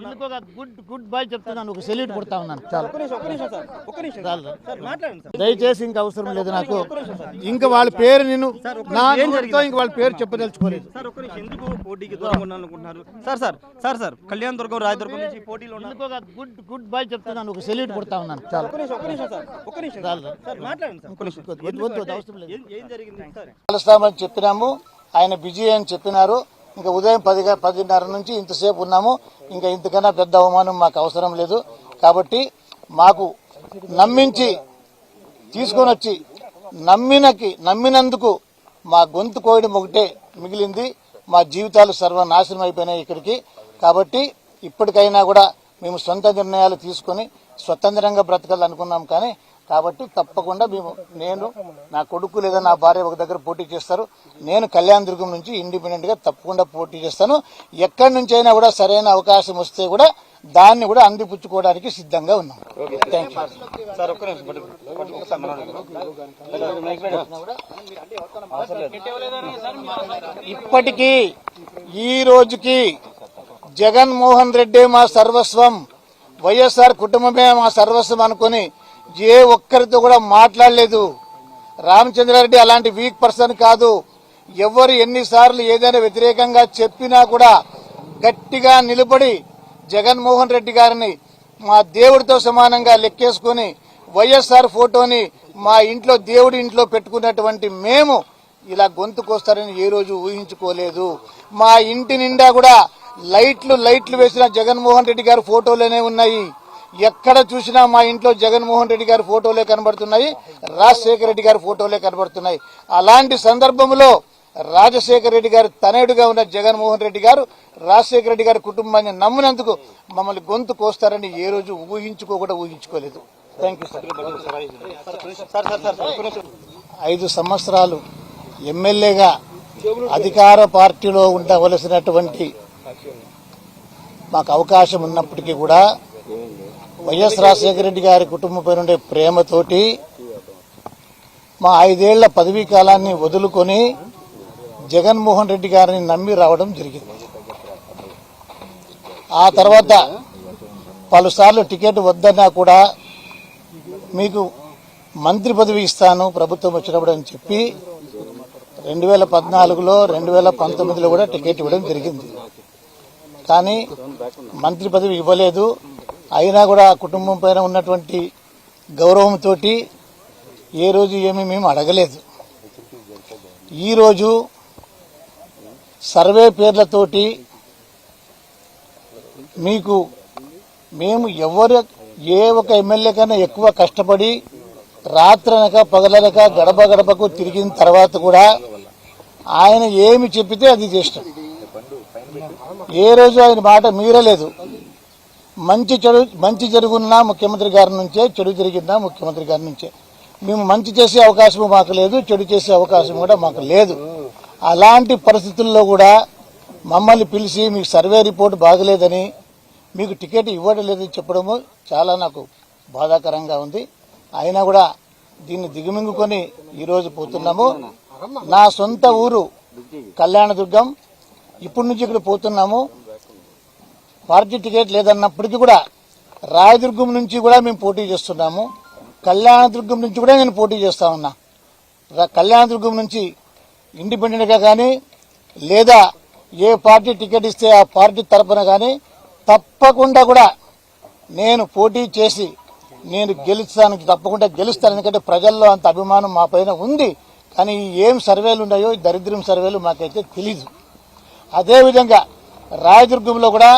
ఇందుకు ఒక good good bye చెప్తున్నాను ఒక సెల్యూట్ కొడతా ఉన్నాను. చాలు. ఒక్క నిమిషం ఒక్క నిమిషం సార్ ఒక్క నిమిషం. చాలు. సార్ మాట్లాడండి సార్. దయచేసి ఇంకా అవసరం లేదు నాకు. ఇంకా వాళ్ళ పేరు నేను నా ఇంక వాళ్ళ పేరు చెప్పదలుచుకోలేదు. సార్ ఒక్క నిమిషం. ఎందుకు పోటీకి sir sir sir sir Kalyan Durgam Rayadurgam నుంచి పోటీలో ఒక గుడ్ గుడ్ బాయ్ చెప్తున్నాను ఒక సెల్యూట్ కొడతా ఉన్నాను. చాలు ఒక్క నిమిషం ఒక్క నిమిషం సార్ ఒక్క నిమిషం. చాలు. సార్ మాట్లాడండి సార్. ఒక్క నిమిషం వద్దు, వద్దు, వద్దు, వద్దు, అవసరం లేదు. ఏం ఏం జరిగింది? సార్ కలుస్తామని చెప్పినాము. ఆయన బిజీ అని చెప్పినారు. ఇంకా ఉదయం పది పదిన్నర నుంచి ఇంతసేపు ఉన్నాము. ఇంకా ఇంతకన్నా పెద్ద అవమానం మాకు అవసరం లేదు. కాబట్టి మాకు నమ్మించి తీసుకొని వచ్చి నమ్మినకి నమ్మినందుకు మా గొంతు కోయడం ఒకటే మిగిలింది. మా జీవితాలు సర్వనాశనం అయిపోయినాయి ఇక్కడికి. కాబట్టి ఇప్పటికైనా కూడా మేము సొంత నిర్ణయాలు తీసుకొని స్వతంత్రంగా బ్రతకాలనుకున్నాం కానీ కాబట్టి తప్పకుండా మేము నేను నా కొడుకు లేదా నా భార్య ఒక దగ్గర పోటీ చేస్తారు. నేను కళ్యాణ దుర్గం నుంచి ఇండిపెండెంట్గా తప్పకుండా పోటీ చేస్తాను. ఎక్కడి నుంచి అయినా కూడా సరైన అవకాశం వస్తే కూడా దాన్ని కూడా అందిపుచ్చుకోవడానికి సిద్ధంగా ఉన్నాం. ఇప్పటికీ ఈ రోజుకి జగన్మోహన్ రెడ్డి మా సర్వస్వం వైఎస్ఆర్ కుటుంబమే మా సర్వస్వం అనుకుని ఏ ఒక్కరితో కూడా మాట్లాడలేదు. రామచంద్రారెడ్డి అలాంటి వీక్ పర్సన్ కాదు. ఎవరు ఎన్నిసార్లు ఏదైనా వ్యతిరేకంగా చెప్పినా కూడా గట్టిగా నిలబడి జగన్మోహన్ రెడ్డి గారిని మా దేవుడితో సమానంగా లెక్కేసుకుని వైఎస్ఆర్ ఫోటోని మా ఇంట్లో దేవుడి ఇంట్లో పెట్టుకున్నటువంటి మేము ఇలా గొంతుకొస్తారని ఏ రోజు ఊహించుకోలేదు. మా ఇంటి నిండా కూడా లైట్లు లైట్లు వేసిన జగన్మోహన్ రెడ్డి గారి ఫోటోలనే ఉన్నాయి. ఎక్కడ చూసినా మా ఇంట్లో జగన్మోహన్ రెడ్డి గారి ఫోటోలే కనబడుతున్నాయి రాజశేఖర రెడ్డి గారి ఫోటోలే కనబడుతున్నాయి. అలాంటి సందర్భంలో రాజశేఖర రెడ్డి గారు తనయుడుగా ఉన్న జగన్మోహన్ రెడ్డి గారు రాజశేఖర రెడ్డి గారి కుటుంబాన్ని నమ్మినందుకు మమ్మల్ని గొంతు కోస్తారని ఏ రోజు ఊహించుకోకుండా ఊహించుకోలేదు. థ్యాంక్ యూ సార్ ఐదు సంవత్సరాలు ఎమ్మెల్యేగా అధికార పార్టీలో ఉండవలసినటువంటి మాకు అవకాశం ఉన్నప్పటికీ కూడా వైఎస్ రాజశేఖర రెడ్డి గారి కుటుంబంపై ఉండే ప్రేమతోటి మా ఐదేళ్ళ పదవీ కాలాన్ని వదులుకొని జగన్మోహన్ రెడ్డి గారిని నమ్మి రావడం జరిగింది. ఆ తర్వాత పలుసార్లు టికెట్ వద్దన్నా కూడా మీకు మంత్రి పదవి ఇస్తాను ప్రభుత్వం వచ్చినప్పుడు అని చెప్పి రెండు వేల పద్నాలుగులో రెండు వేల పంతొమ్మిదిలో కూడా టికెట్ ఇవ్వడం జరిగింది. కానీ మంత్రి పదవి ఇవ్వలేదు. అయినా కూడా ఆ కుటుంబం పైన ఉన్నటువంటి గౌరవంతో ఏ రోజు ఏమీ మేము అడగలేదు. ఈరోజు సర్వే పేర్లతోటి మీకు మేము ఎవరు ఏ ఒక ఎమ్మెల్యే కన్నా ఎక్కువ కష్టపడి రాత్రనక పగలనక గడప గడపకు తిరిగిన తర్వాత కూడా ఆయన ఏమి చెప్పితే అది చేస్తాం. ఏ రోజు ఆయన మాట మీరలేదు. మంచి చెడు మంచి జరుగున్నా ముఖ్యమంత్రి గారి నుంచే చెడు జరిగిందా ముఖ్యమంత్రి గారి నుంచే. మేము మంచి చేసే అవకాశం మాకు లేదు చెడు చేసే అవకాశం కూడా మాకు లేదు. అలాంటి పరిస్థితుల్లో కూడా మమ్మల్ని పిలిచి మీకు సర్వే రిపోర్ట్ బాగలేదని మీకు టికెట్ ఇవ్వడం లేదని చెప్పడము చాలా నాకు బాధాకరంగా ఉంది. అయినా కూడా దీన్ని దిగుమింగుకొని ఈరోజు పోతున్నాము. నా సొంత ఊరు కళ్యాణదుర్గం. ఇప్పటి నుంచి ఇక్కడ పోతున్నాము. పార్టీ టికెట్ లేదన్నప్పటికీ కూడా రాయదుర్గం నుంచి కూడా మేము పోటీ చేస్తున్నాము. కళ్యాణదుర్గం నుంచి కూడా నేను పోటీ చేస్తా ఉన్నా. కళ్యాణదుర్గం నుంచి ఇండిపెండెంట్గా కానీ లేదా ఏ పార్టీ టికెట్ ఇస్తే ఆ పార్టీ తరపున కానీ తప్పకుండా కూడా నేను పోటీ చేసి నేను గెలుస్తాను తప్పకుండా గెలుస్తాను. ఎందుకంటే ప్రజల్లో అంత అభిమానం మా పైన ఉంది. కానీ ఏం సర్వేలు ఉన్నాయో దరిద్రం సర్వేలు మాకైతే తెలీదు. అదేవిధంగా రాయదుర్గంలో కూడా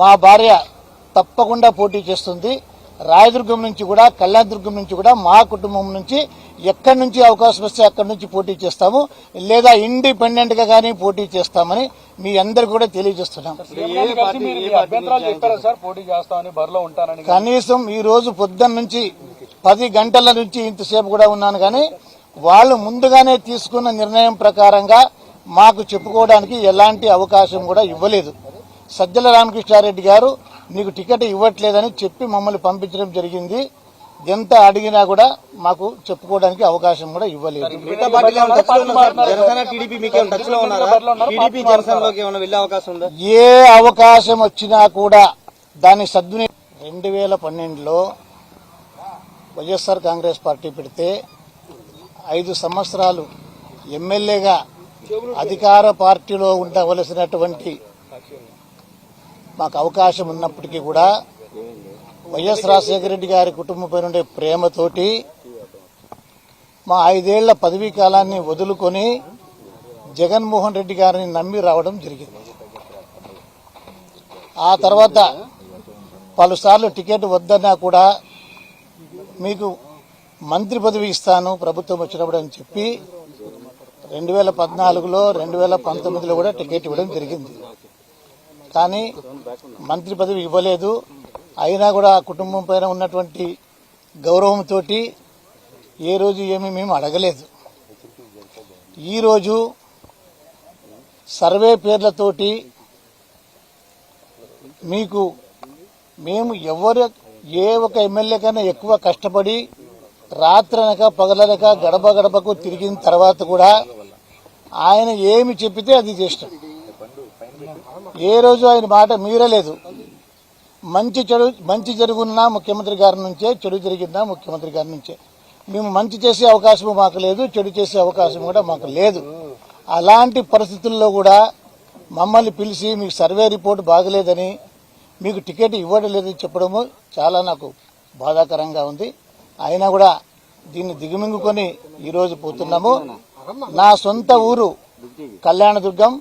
మా భార్య తప్పకుండా పోటీ చేస్తుంది. రాయదుర్గం నుంచి కూడా కళ్యాణదుర్గం నుంచి కూడా మా కుటుంబం నుంచి ఎక్కడి నుంచి అవకాశం వస్తే అక్కడి నుంచి పోటీ చేస్తాము. లేదా ఇండిపెండెంట్గా కానీ పోటీ చేస్తామని మీ అందరు కూడా తెలియజేస్తున్నాం. కనీసం ఈ రోజు పొద్దున్న నుంచి పది గంటల నుంచి ఇంతసేపు కూడా ఉన్నాను కానీ వాళ్ళు ముందుగానే తీసుకున్న నిర్ణయం ప్రకారంగా మాకు చెప్పుకోవడానికి ఎలాంటి అవకాశం కూడా ఇవ్వలేదు. సజ్జల రామకృష్ణారెడ్డి గారు నీకు టికెట్ ఇవ్వట్లేదని చెప్పి మమ్మల్ని పంపించడం జరిగింది. ఎంత అడిగినా కూడా మాకు చెప్పుకోవడానికి అవకాశం కూడా ఇవ్వలేదు. ఏ అవకాశం వచ్చినా కూడా దాన్ని సద్విని రెండు వేల పన్నెండులో వైఎస్ఆర్ కాంగ్రెస్ పార్టీ పెడితే ఐదు సంవత్సరాలు ఎమ్మెల్యేగా అధికార పార్టీలో ఉండవలసినటువంటి మాకు అవకాశం ఉన్నప్పటికీ కూడా వైఎస్ రాజశేఖర రెడ్డి గారి కుటుంబంపై ఉండే ప్రేమతోటి మా ఐదేళ్ళ పదవీ కాలాన్ని వదులుకొని జగన్మోహన్ రెడ్డి గారిని నమ్మి రావడం జరిగింది. ఆ తర్వాత పలుసార్లు టికెట్ వద్దన్నా కూడా మీకు మంత్రి పదవి ఇస్తాను ప్రభుత్వం వచ్చినప్పుడు అని చెప్పి రెండు వేల పద్నాలుగులో రెండు వేల పంతొమ్మిదిలో కూడా టికెట్ ఇవ్వడం జరిగింది. కానీ మంత్రి పదవి ఇవ్వలేదు. అయినా కూడా ఆ కుటుంబం పైన ఉన్నటువంటి గౌరవంతో ఏ రోజు ఏమీ మేము అడగలేదు. ఈరోజు సర్వే పేర్లతోటి మీకు మేము ఎవరు ఏ ఒక ఎమ్మెల్యే కన్నా ఎక్కువ కష్టపడి రాత్రనక పగలనక గడప గడపకు తిరిగిన తర్వాత కూడా ఆయన ఏమి చెప్పితే అది చేస్తాం. ఏ రోజు ఆయన మాట మీరలేదు. మంచి చెడు మంచి జరుగున్నా ముఖ్యమంత్రి గారి నుంచే చెడు జరిగిందా ముఖ్యమంత్రి గారి నుంచే. మేము మంచి చేసే అవకాశం మాకు లేదు చెడు చేసే అవకాశం కూడా మాకు లేదు. అలాంటి పరిస్థితుల్లో కూడా మమ్మల్ని పిలిచి మీకు సర్వే రిపోర్ట్ బాగలేదని మీకు టికెట్ ఇవ్వడం లేదని చెప్పడము చాలా నాకు బాధాకరంగా ఉంది. అయినా కూడా దీన్ని దిగుమింగుకొని ఈరోజు పోతున్నాము. నా సొంత ఊరు కళ్యాణదుర్గం.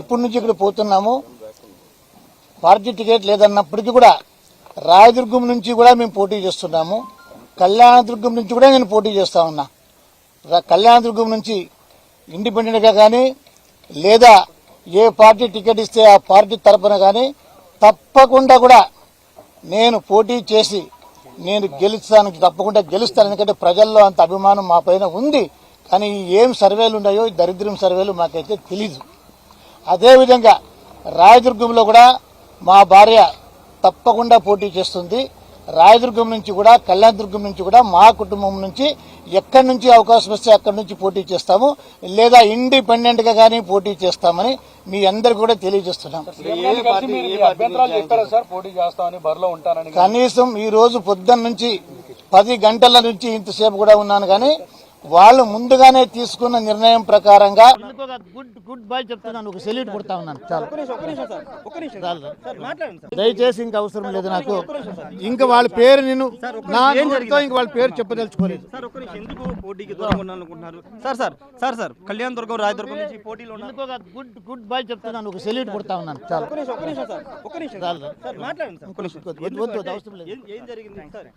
ఇప్పటి నుంచి ఇక్కడ పోతున్నాము. పార్టీ టికెట్ లేదన్నప్పటికీ కూడా రాయదుర్గం నుంచి కూడా మేము పోటీ చేస్తున్నాము. కళ్యాణదుర్గం నుంచి కూడా నేను పోటీ చేస్తా ఉన్నా. కళ్యాణదుర్గం నుంచి ఇండిపెండెంట్గా కానీ లేదా ఏ పార్టీ టికెట్ ఇస్తే ఆ పార్టీ తరపున కానీ తప్పకుండా కూడా నేను పోటీ చేసి నేను గెలుస్తాను తప్పకుండా గెలుస్తాను. ఎందుకంటే ప్రజల్లో అంత అభిమానం మా పైన ఉంది. కానీ ఏం సర్వేలు ఉన్నాయో దరిద్రం సర్వేలు మాకైతే తెలీదు. అదేవిధంగా రాయదుర్గంలో కూడా మా భార్య తప్పకుండా పోటీ చేస్తుంది. రాయదుర్గం నుంచి కూడా కళ్యాణదుర్గం నుంచి కూడా మా కుటుంబం నుంచి ఎక్కడి నుంచి అవకాశం వస్తే అక్కడి నుంచి పోటీ చేస్తాము. లేదా ఇండిపెండెంట్గా కానీ పోటీ చేస్తామని మీ అందరు కూడా తెలియజేస్తున్నాం. కనీసం ఈ రోజు పొద్దున్న నుంచి పది గంటల నుంచి ఇంతసేపు కూడా ఉన్నాను కానీ వాళ్ళు ముందుగానే తీసుకున్న నిర్ణయం ప్రకారంగా గుడ్ గుడ్ బాయ్ చెప్తున్నాను ఒక సెల్యూట్ కొడతా ఉన్నాను. చాలు ఒక్క నిమిషం ఒక్క నిమిషం సార్ ఒక్క నిమిషం. సార్. మాట్లాడండి సార్. దయచేసి ఇంకా అవసరం లేదు నాకు. ఇంకా వాళ్ళ పేరు నేను నా నోటితో ఇంక వాళ్ళ పేరు చెప్పదలుచుకోలేదు. Sir sir sir sir sir Kalyan Durgam Rayadurgam నుంచి పోటీలో గుడ్ గుడ్ బాయ్ చెప్తున్నాను ఒక సెల్యూట్ కొడతా ఉన్నాను. చాలు ఒక్క నిమిషం ఒక్క నిమిషం సార్ ఒక్క నిమిషం చాలు. సార్. మాట్లాడండి సార్. ఒక్క నిమిషం. వద్దు, వద్దు, వద్దు, అవసరం లేదు. ఏం- ఏం జరిగింది? సార్